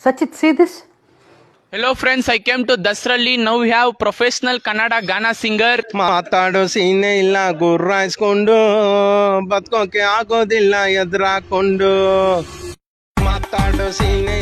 Sachit see this hello friends I came to ದಸರಲ್ಲಿ ನಾವು ಯಾವ professional Kannada ಗಾನಾ ಸಿಂಗರ್ ಮಾತಾಡೋ ಸೀನೆ ಇಲ್ಲ ಗುರ್ರಾಯಿಸ್ಕೊಂಡು ಬದ್ಕೋಕೆ ಆಗೋದಿಲ್ಲ ಎದ್ರು ಹಾಕ್ಕೊಂಡು ಮಾತಾಡೋ ಸೀನೆ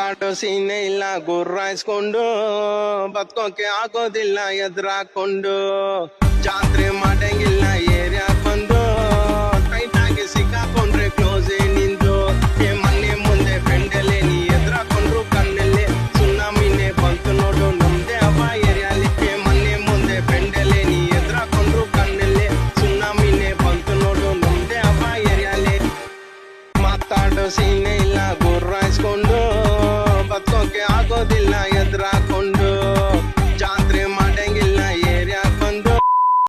ಕಾಡು ಸೀನೆ ಇಲ್ಲ ಗುರ್ರಾಯಿಸ್ಕೊಂಡು ಬದುಕೋಕೆ ಆಗೋದಿಲ್ಲ ಎದುರಾಕೊಂಡು ಜಾತ್ರೆ ಮಾಡಂಗಿಲ್ಲ, ಏರಿಯಾ ಬಂದು ಟೈಟ್ ಆಗಿ ಸಿಕ್ಕಾಕೊಂಡ್ರೆ ಕ್ಲೋಸ್ ನಿಂದು. ಮನೆ ಮುಂದೆ ಬೆಂಡಲೆ, ನೀ ಎದುರಾಕೊಂಡ್ರು ಕಣ್ಣಲ್ಲಿ. ಸುನಾಮಿನೆ ಬಂತು ನೋಡು, ನಮ್ದೆ ಅವ ಏರಿಯಾಲಿಕ್ಕೆ ಮನೆ ಮುಂದೆ ಬೆಂಡಲೆ, ನೀ ಎದುರಾಕೊಂಡ್ರು ಕಣ್ಣಲ್ಲಿ. ಸುನಾಮಿನೆ ಬಂತು ನೋಡು, ನಮ್ದೆ ಅವ ಏರಿಯಾಲಿ. ಮಾತಾಡೋ ಸೀನೆ